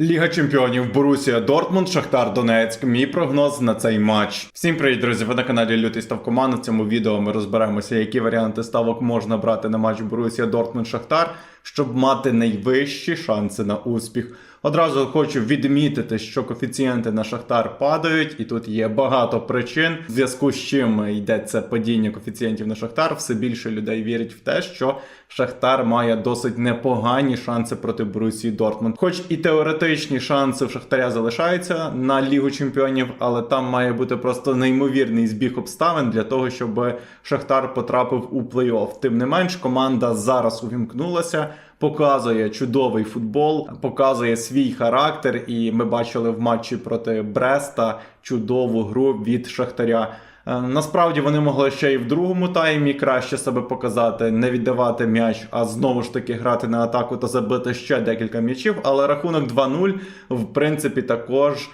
Ліга чемпіонів Борусія Дортмунд, Шахтар Донецьк. Мій прогноз на цей матч. Всім привіт, друзі! Ви на каналі Лютий Ставкоман. У цьому відео ми розберемося, які варіанти ставок можна брати на матч Борусія Дортмунд Шахтар, щоб мати найвищі шанси на успіх. Одразу хочу відмітити, що коефіцієнти на Шахтар падають, і тут є багато причин, в зв'язку з чим йде це падіння коефіцієнтів на Шахтар. Все більше людей вірять в те, що Шахтар має досить непогані шанси проти Борусії Дортмунд. Хоч і теоретичні шанси в Шахтаря залишаються на Лігу Чемпіонів, але там має бути просто неймовірний збіг обставин для того, щоб Шахтар потрапив у плей-офф. Тим не менш, команда зараз увімкнулася показує чудовий футбол, показує свій характер, і ми бачили в матчі проти Бреста чудову гру від Шахтаря. Е, Насправді вони могли ще й в другому таймі краще себе показати, не віддавати м'яч, а знову ж таки грати на атаку та забити ще декілька м'ячів. Але рахунок 2-0, в принципі, також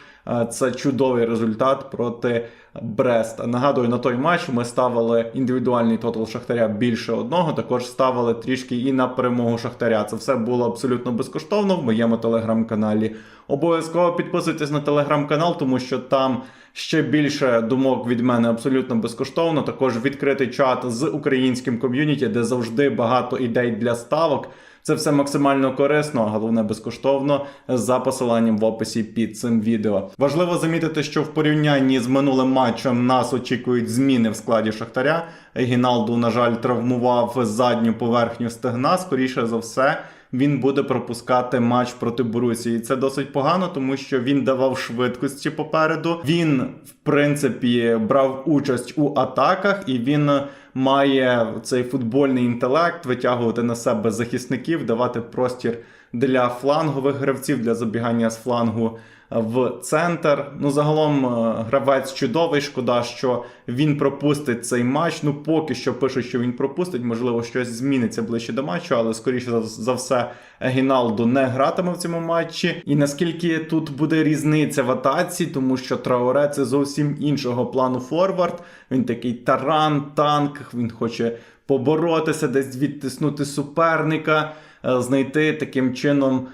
це чудовий результат проти Бреста. Нагадую, на той матч ми ставили індивідуальний тотал Шахтаря більше одного. Також ставили трішки і на перемогу Шахтаря. Це все було абсолютно безкоштовно в моєму телеграм-каналі. Обов'язково підписуйтесь на телеграм-канал, тому що там ще більше думок від мене абсолютно безкоштовно. Також відкритий чат з українським ком'юніті, де завжди багато ідей для ставок. Це все максимально корисно, а головне безкоштовно за посиланням в описі під цим відео. Важливо замітити, що в порівнянні з минулим матчем нас очікують зміни в складі Шахтаря. Гіналду, на жаль, травмував задню поверхню стегна. Скоріше за все, він буде пропускати матч проти Борусії. Це досить погано, тому що він давав швидкості попереду. Він, в принципі, брав участь у атаках, і він має цей футбольний інтелект витягувати на себе захисників, давати простір для флангових гравців, для забігання з флангу в центр. Ну, загалом, е, гравець чудовий. Шкода, що він пропустить цей матч. Ну, поки що пишуть, що він пропустить. Можливо, щось зміниться ближче до матчу, але скоріше за- все, Гіналду не гратиме в цьому матчі. І наскільки тут буде різниця в атаці, тому що Траоре це зовсім іншого плану форвард. Він такий таран, танк, він хоче поборотися, десь відтиснути суперника, е, знайти таким чином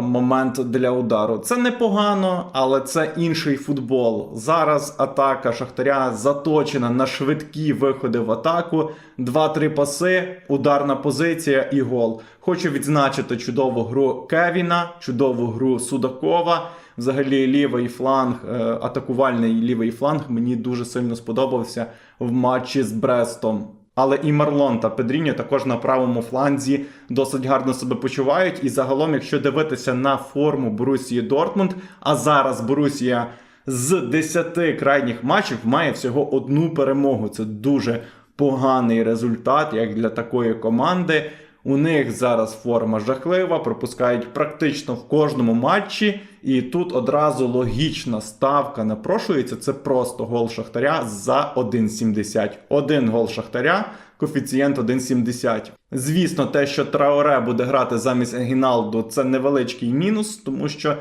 момент для удару. Це непогано, але це інший футбол. Зараз атака Шахтаря заточена на швидкі виходи в атаку. Два-три паси, ударна позиція і гол. Хочу відзначити чудову гру Кевіна, чудову гру Судакова. Взагалі, лівий фланг, е, атакувальний лівий фланг мені дуже сильно сподобався в матчі з Брестом. Але і Марлон та Педріньо також на правому фланзі досить гарно себе почувають. І загалом, якщо дивитися на форму Борусії Дортмунд, а зараз Борусія з 10 крайніх матчів має всього одну перемогу. Це дуже поганий результат, як для такої команди. У них зараз форма жахлива, пропускають практично в кожному матчі, і тут одразу логічна ставка напрошується. Це просто гол Шахтаря за 1,70. Один гол Шахтаря, коефіцієнт 1,70. Звісно, те, що Траоре буде грати замість Гіналду, це невеличкий мінус, тому що.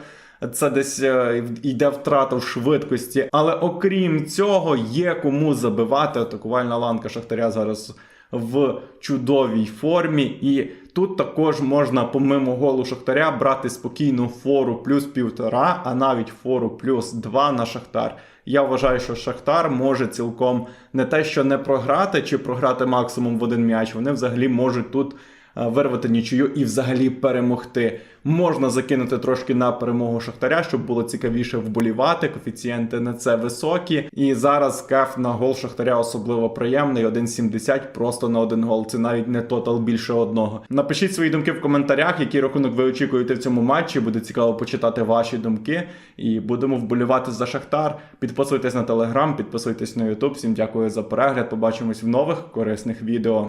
Це десь е, йде втрата в швидкості. Але окрім цього, є кому забивати. Атакувальна ланка Шахтаря зараз в чудовій формі. І тут також можна, помимо голу Шахтаря, брати спокійно фору плюс півтора, а навіть фору плюс два на Шахтар. Я вважаю, що Шахтар може цілком не те, що не програти чи програти максимум в один м'яч. Вони взагалі можуть тут вирвати нічию і взагалі перемогти. Можна закинути трошки на перемогу Шахтаря, щоб було цікавіше вболівати. Коефіцієнти на це високі. І зараз кеф на гол Шахтаря особливо приємний. 1,70 просто на один гол. Це навіть не тотал більше одного. Напишіть свої думки в коментарях, який рахунок ви очікуєте в цьому матчі. Буде цікаво почитати ваші думки. І будемо вболівати за Шахтар. Підписуйтесь на телеграм, підписуйтесь на Ютуб. Всім дякую за перегляд. Побачимось в нових корисних відео.